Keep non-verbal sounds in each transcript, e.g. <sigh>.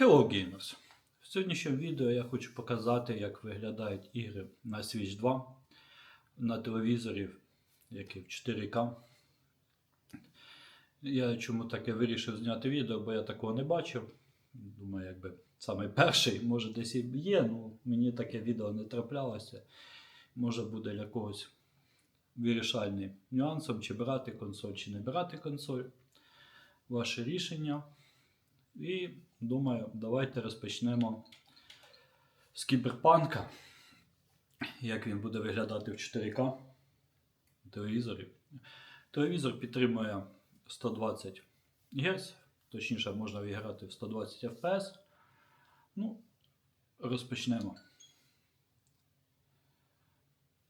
Hello Gamers! В сьогоднішньому відео я хочу показати, як виглядають ігри на Switch 2 на телевізорі, які в 4К. Я чому таке вирішив зняти відео, бо я такого не бачив. Думаю, якби саме перший, може десь і є, ну мені таке відео не траплялося. Може буде для когось вирішальним нюансом, чи брати консоль, чи не брати консоль. Ваше рішення. І думаю, давайте розпочнемо з кіберпанка. Як він буде виглядати в 4К на телевізорі. Телевізор підтримує 120 Гц, точніше, можна виграти в 120 FPS. Ну, розпочнемо.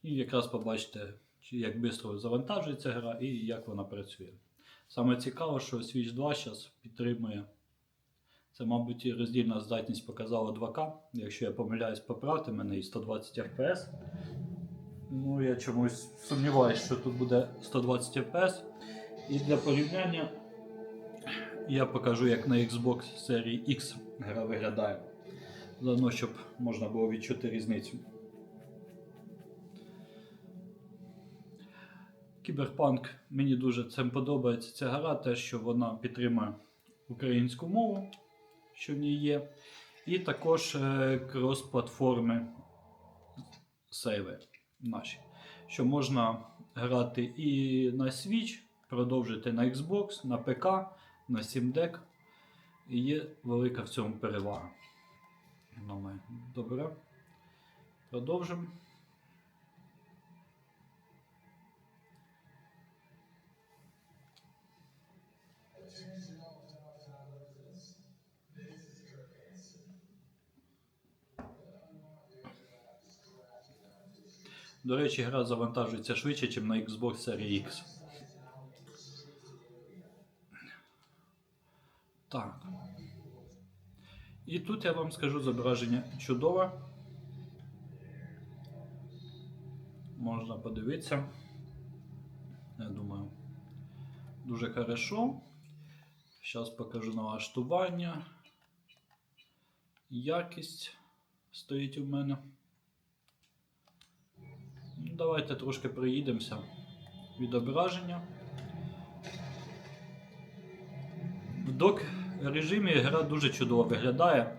І якраз побачите, як швидко завантажується гра і як вона працює. Саме цікаво, що Switch 2 зараз підтримує. Це, мабуть, роздільна здатність показала 2К. Якщо я помиляюсь, поправте мене і 120 FPS. Ну, я чомусь сумніваюся, що тут буде 120 FPS. І для порівняння я покажу, як на Xbox серії X гра виглядає. Заодно, щоб можна було відчути різницю. Кіберпанк мені дуже цим подобається ця гра, те, що вона підтримує українську мову, що в ній є, і також е, крос-платформи сейви наші. Що можна грати і на Switch, продовжити на Xbox, на ПК, на Steam Deck. І є велика в цьому перевага. Думаю, Добре. Продовжимо. До речі, гра завантажується швидше, ніж на Xbox Series X. Так. І тут я вам скажу зображення чудове. Можна подивитися. Я думаю, дуже хорошо. Зараз покажу налаштування. Якість стоїть у мене. Давайте трошки проїдемося. Відображення. В док режимі гра дуже чудово виглядає.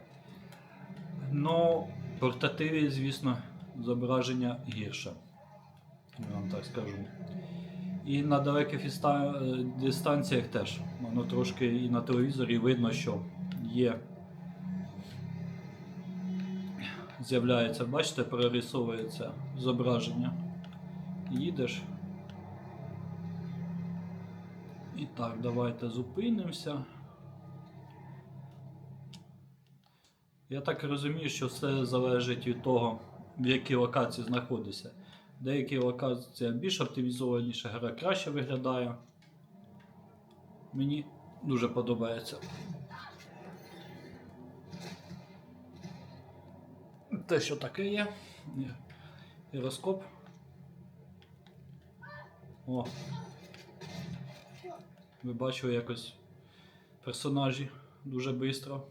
Но в портативі, звісно, зображення гірше. Я вам так скажу. І на далеких е, дистанціях теж. Воно трошки і на телевізорі видно, що є. З'являється, бачите, прорисовується зображення. Їдеш. І так, давайте зупинимося. Я так розумію, що все залежить від того, в якій локації знаходишся. Деякі локації більш оптимізованіша гра краще виглядає. Мені дуже подобається. Те, що таке є. Гіроскоп. О. Ви бачили якось персонажі дуже швидко.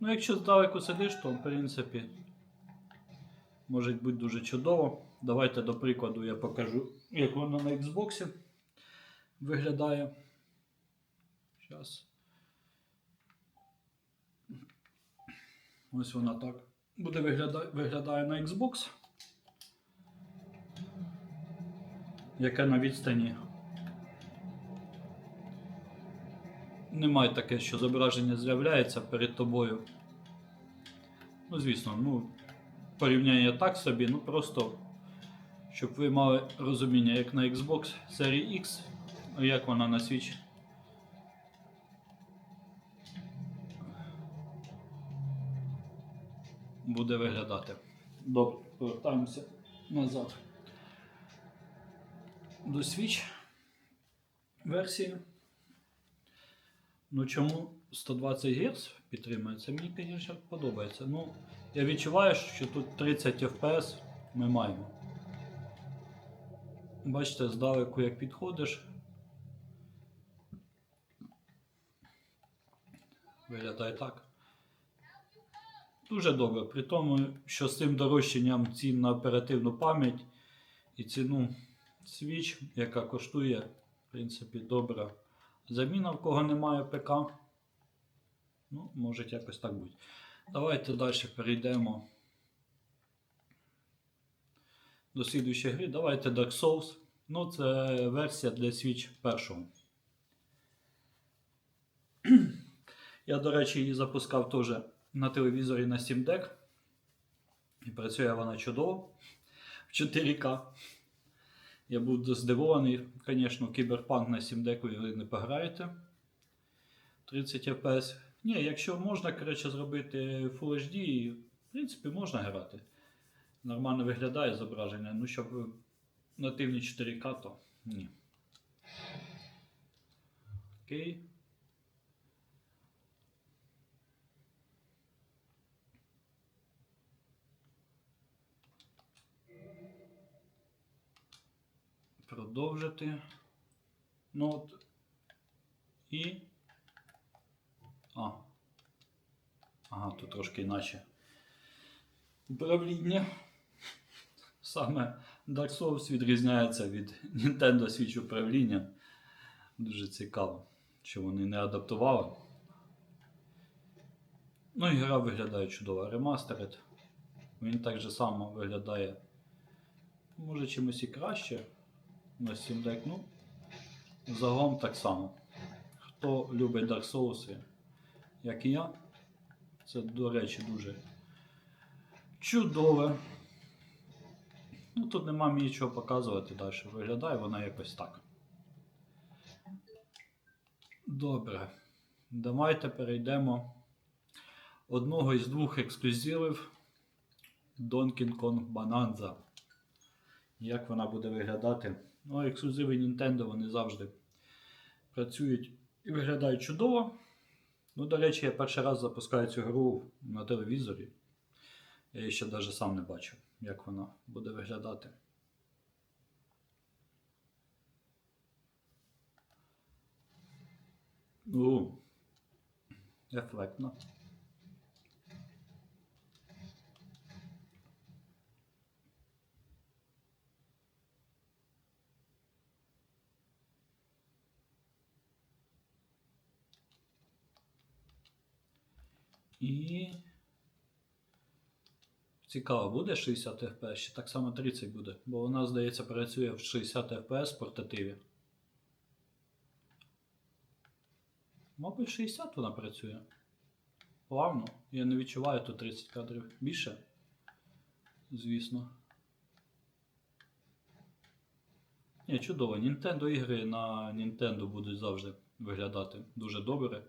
Ну, якщо здалеку сидиш, то в принципі може бути дуже чудово. Давайте до прикладу я покажу, як воно на Xbox виглядає. Зараз. Ось вона так буде виглядає, виглядає на Xbox. Яка на відстані. Немає таке, що зображення з'являється перед тобою. Ну, звісно, ну, порівняння так собі, ну просто, щоб ви мали розуміння, як на Xbox серії X, як вона на Switch. Буде виглядати. Добре, повертаємося назад. До Switch версії. Ну чому 120 Гц підтримується? Мені, звісно, подобається. Ну, я відчуваю, що тут 30 FPS ми маємо. Бачите, здалеку як підходиш. Виглядає так. Дуже добре. При тому, що з цим дорожчанням цін на оперативну пам'ять і ціну свіч, яка коштує, в принципі, добра заміна, в кого немає ПК. Ну, може якось так бути. Давайте далі перейдемо до слідуючої гри. Давайте Dark Souls. Ну, це версія для Switch першого. <clears throat> Я, до речі, її запускав теж на телевізорі на Steam Deck. І працює вона чудово в 4К. Я був здивований, звісно, кіберпанк на Steam Deck ви не пограєте. 30 FPS. Ні, якщо можна коротше, зробити Full HD, в принципі, можна грати. Нормально виглядає зображення. Ну, щоб нативні 4К, то ні. Окей. Продовжити. Ну от. І. А. Ага, тут трошки іначе. Управління. Саме Dark Souls відрізняється від Nintendo Switch управління. Дуже цікаво, що вони не адаптували. Ну і гра виглядає чудово. Ремастеред. Він так же само виглядає. Може чимось і краще на Steam Deck. Ну, загалом так само. Хто любить Dark Souls, як і я, це, до речі, дуже чудове. Ну, тут нема мені чого показувати далі. Виглядає вона якось так. Добре. Давайте перейдемо одного із двох ексклюзивів Donkey Kong Bonanza. Як вона буде виглядати? Ну, ексклюзиви Nintendo вони завжди працюють і виглядають чудово. Ну, до речі, я перший раз запускаю цю гру на телевізорі. Я її ще навіть сам не бачив, як вона буде виглядати. У, ефектно. І цікаво, буде 60 FPS, чи так само 30 буде, бо вона, здається, працює в 60 FPS в портативі. Мабуть, 60 вона працює. Плавно. Я не відчуваю тут 30 кадрів більше. Звісно. Ні, чудово. Nintendo ігри на Nintendo будуть завжди виглядати дуже добре.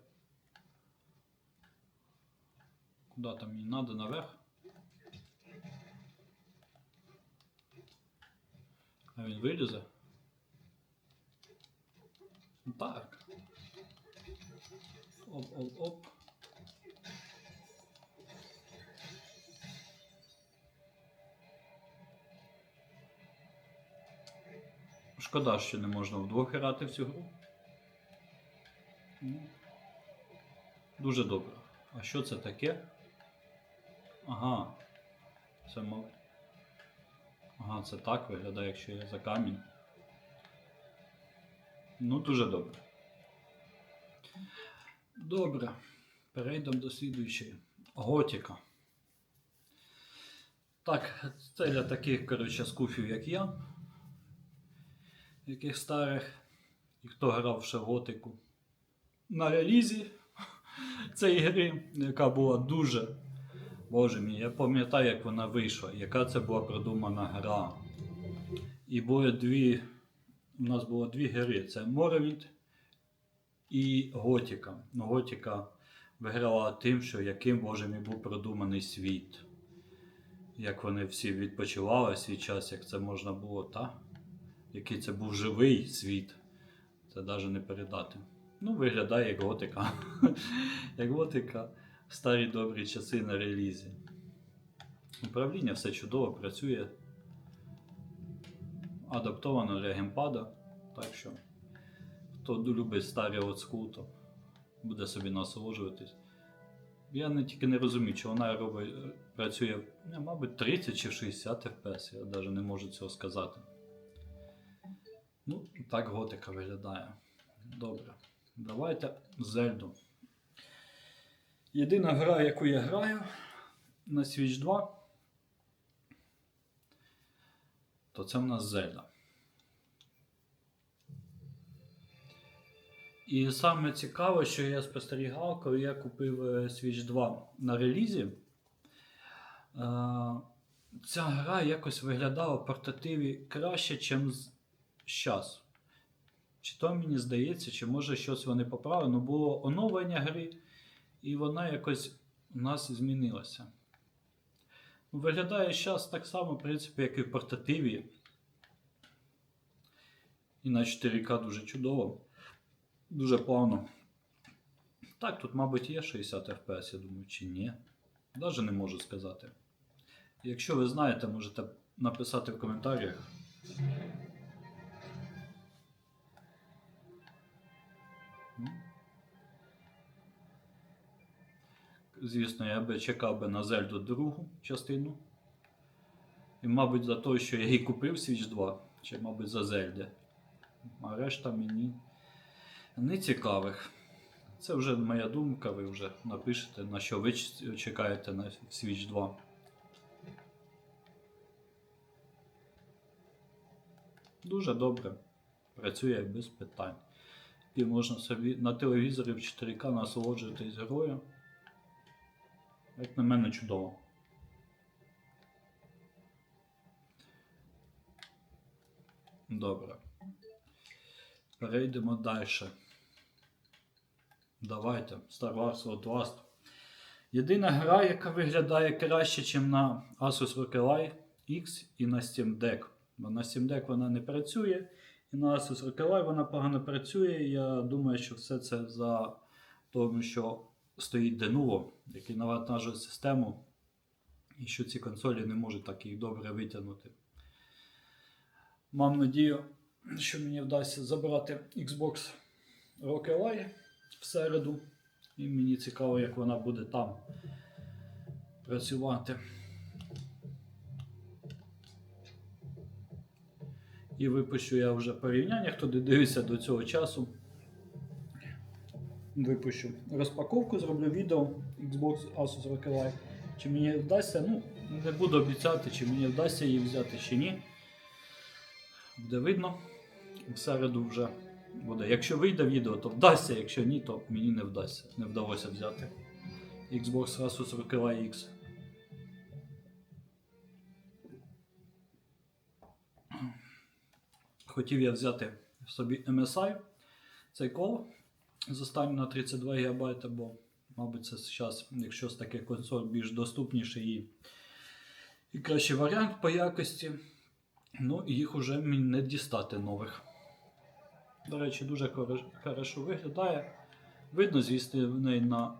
Куда там мені надо наверх? А він вилізе? Ну, Так. Оп-оп-оп. Шкода, що не можна вдвох грати в цю гру. Ну, Дуже добре. А що це таке? Ага. Це мав. Ага, це так виглядає, якщо я за камінь. Ну, дуже добре. Добре. Перейдемо до слідуючої. Готіка. Так, це для таких, коротше, скуфів, як я. Яких старих. І хто грав ще готику. На релізі <laughs> цієї гри, яка була дуже. Боже мій, я пам'ятаю, як вона вийшла, яка це була продумана гра. І були дві. У нас було дві гри: це Morrowind і Готіка. Ну, Готіка виграла тим, що яким Боже мій був продуманий світ. Як вони всі відпочивали свій час, як це можна було, та? Який це був живий світ. Це навіть не передати. Ну, виглядає як готика. <laughs> як готика старі добрі часи на релізі. Управління все чудово працює. Адаптовано для геймпада. Так що, хто любить старі олдскул, то буде собі насолоджуватись. Я не тільки не розумію, чи вона робить, працює, ну, мабуть, 30 чи 60 FPS, я навіть не можу цього сказати. Ну, так готика виглядає. Добре. Давайте Зельду. Єдина гра, яку я граю на Switch 2, то це в нас Зельда. І саме цікаве, що я спостерігав, коли я купив е, Switch 2 на релізі. е, Ця гра якось виглядала в портативі краще, ніж зараз. Чи то мені здається, чи може щось вони поправили, ну було оновлення гри, і вона якось у нас змінилася. Виглядає зараз так само, в принципі, як і в портативі. І на 4К дуже чудово. Дуже плавно. Так, тут, мабуть, є 60 FPS, я думаю, чи ні. Даже не можу сказати. Якщо ви знаєте, можете написати в коментарях. Звісно, я би чекав би на Зельду другу частину. І, мабуть, за те, що я її купив Switch 2, чи, мабуть, за Зельди. А решта мені не цікавих. Це вже моя думка, ви вже напишете, на що ви чекаєте на Switch 2. Дуже добре. Працює без питань. І можна собі на телевізорі в 4К насолоджуватись грою. Як на мене чудово. Добре. Перейдемо далі. Давайте. Star Wars Outlast. Єдина гра, яка виглядає краще, ніж на Asus ROG X і на Steam Deck. Бо на Steam Deck вона не працює, і на Asus ROG вона погано працює. Я думаю, що все це за тому, що стоїть Denuvo, який навантажує систему, і що ці консолі не можуть так їх добре витягнути. Мам надію, що мені вдасться забрати Xbox Rock Ally в середу. І мені цікаво, як вона буде там працювати. І випущу я вже порівняння, хто дивився до цього часу. Випущу розпаковку, зроблю відео Xbox Asus ROG Ally. Чи мені вдасться, ну, не буду обіцяти, чи мені вдасться її взяти, чи ні. Буде видно. В середу вже буде. Якщо вийде відео, то вдасться, якщо ні, то мені не вдасться. Не вдалося взяти. Xbox Asus ROG Ally X. Хотів я взяти собі MSI цей кол з останнім на 32 ГБ, бо, мабуть, це зараз, якщо з таких консоль більш доступніший і, і кращий варіант по якості. Ну, і їх уже не дістати нових. До речі, дуже хорошо виглядає. Видно, звісно, в неї на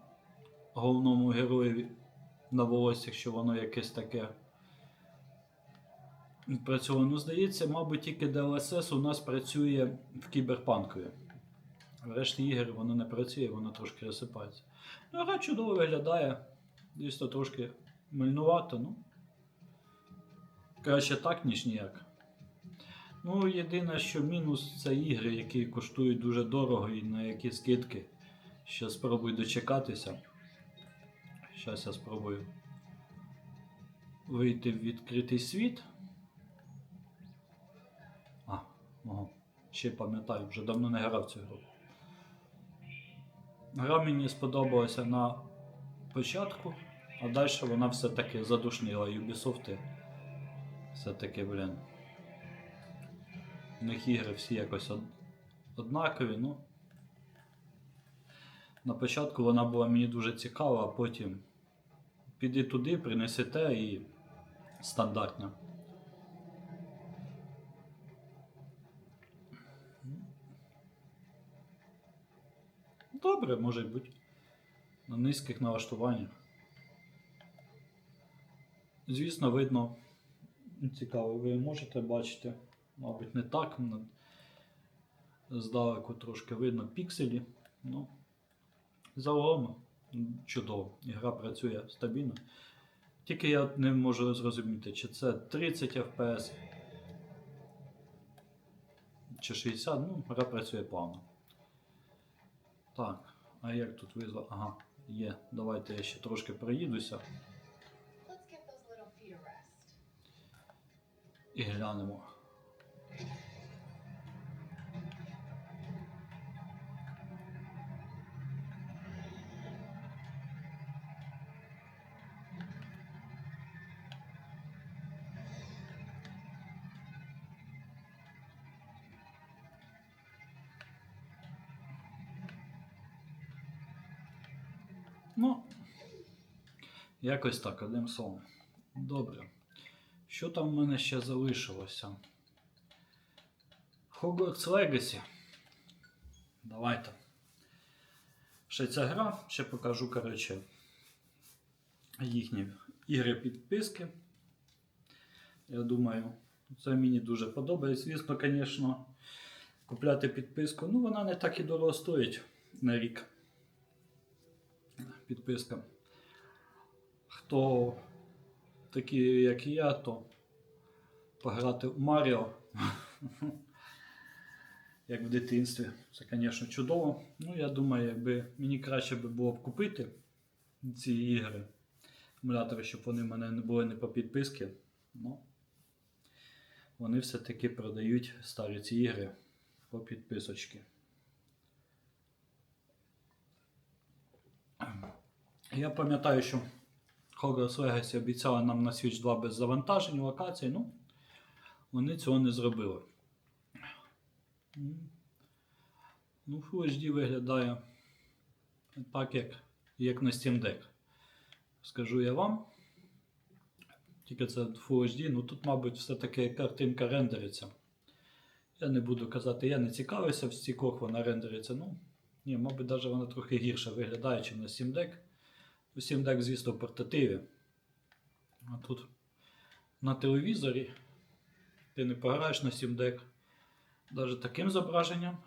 головному героєві на волоссях, що воно якесь таке відпрацьовано. Здається, мабуть, тільки DLSS у нас працює в кіберпанкові. Решті ігор воно не працює, воно трошки розсипається. Ну, гра чудово виглядає. Звісно, трошки мильнувато, ну. Краще так, ніж ніяк. Ну, єдине, що мінус це ігри, які коштують дуже дорого і на які скидки. Ще спробую дочекатися. Зараз я спробую вийти в відкритий світ. А, ого, ще пам'ятаю, вже давно не грав цю гру. Гра мені сподобалася на початку, а далі вона все-таки задушнила Ubisoft. Все-таки, блін. У них ігри всі якось од... однакові, ну. На початку вона була мені дуже цікава, а потім піди туди, принеси те і стандартно. Добре, може бути. На низьких налаштуваннях. Звісно, видно. Цікаво, ви можете бачити, мабуть, не так. Здалеку трошки видно пікселі. Ну, загалом чудово. Ігра працює стабільно. Тільки я не можу зрозуміти, чи це 30 FPS, чи 60, ну, гра працює плавно. Так, а як тут визвав? Ага, є. Давайте я ще трошки проїдуся і глянемо. Ну, якось так, одним словом. Добре. Що там в мене ще залишилося? Hogwarts Legacy. Давайте. Ще ця гра, ще покажу, коротше, їхні ігри підписки. Я думаю, це мені дуже подобається. Звісно, звісно, купляти підписку. Ну, вона не так і дорого стоїть на рік. Підписка. Хто такі, як і я, то пограти в Маріо, <laughs> як в дитинстві. Це, звісно, чудово. Ну, я думаю, якби мені краще би було б купити ці ігри, емулятори, щоб вони в мене не були не по підписки. Ну, вони все-таки продають старі ці ігри по підписочки. Я пам'ятаю, що Hogwarts Legacy обіцяли нам на Switch 2 без завантажень локацій, ну, вони цього не зробили. Ну, Full HD виглядає так, як, як на Steam Deck. Скажу я вам. Тільки це Full HD, ну тут, мабуть, все-таки картинка рендериться. Я не буду казати, я не цікавився в стікох, вона рендериться. Ну, ні, мабуть, навіть вона трохи гірше виглядає, ніж на Steam Deck. У Steam Deck, звісно, в портативі. А тут на телевізорі ти не пограєш на Steam Deck. Навіть таким зображенням.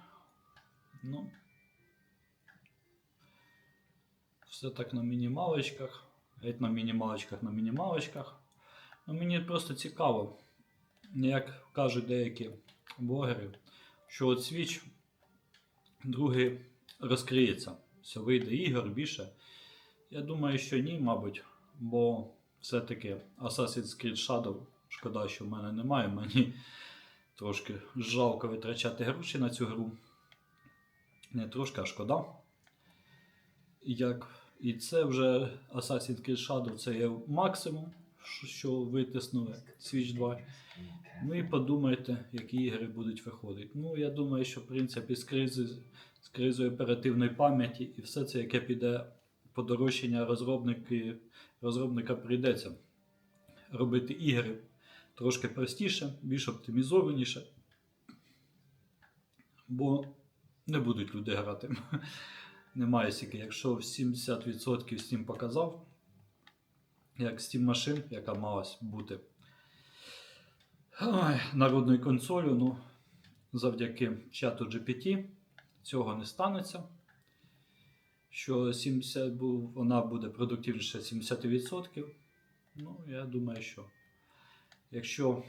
Ну. Все так на мінімалочках. Геть на мінімалочках, на мінімалочках. Ну, мені просто цікаво, як кажуть деякі блогери, що от Switch другий розкриється. Все вийде ігор більше. Я думаю, що ні, мабуть, бо все-таки Assassin's Creed Shadow, шкода, що в мене немає, мені трошки жалко витрачати гроші на цю гру. Не трошки, а шкода. Як... І це вже Assassin's Creed Shadow це є максимум, що- витиснули Switch 2. Ну і подумайте, які ігри будуть виходити. Ну, я думаю, що в принципі з з кризою оперативної пам'яті і все це, яке піде подорожчання розробники, розробника прийдеться робити ігри трошки простіше, більш оптимізованіше. Бо не будуть люди грати. <laughs> Немає стільки. Якщо 70% Steam показав, як Steam машин, яка малась бути ой, народною консолью, ну, завдяки чату GPT цього не станеться. Що 70, бу- вона буде продуктивніше 70%. Ну, я думаю, що якщо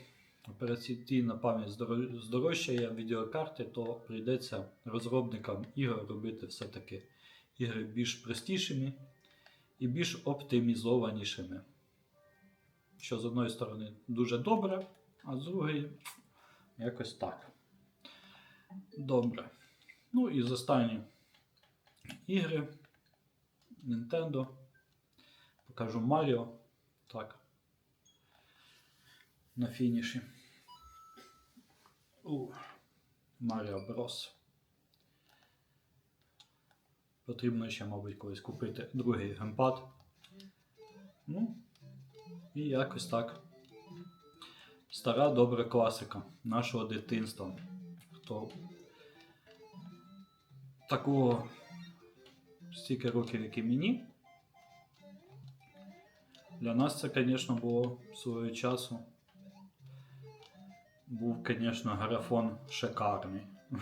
операційна пам'ять здорожчає відеокарти, то прийдеться розробникам ігор робити все-таки ігри більш простішими і більш оптимізованішими. Що з одної сторони дуже добре, а з другої якось так. Добре. Ну і з останні ігри Nintendo. Покажу Mario. Так. На фініші. Mario Bros. Потрібно ще, мабуть, колись купити другий геймпад. Ну, і якось так. Стара добра класика нашого дитинства. Хто такого стільки років, як і мені. Для нас це, звісно, було свого часу. Був, звісно, графон шикарний. <laughs>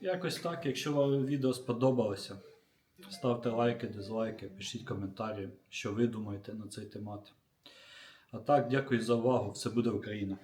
Якось так, якщо вам відео сподобалося, ставте лайки, дизлайки, пишіть коментарі, що ви думаєте на цей темат. А так, дякую за увагу. Все буде Україна!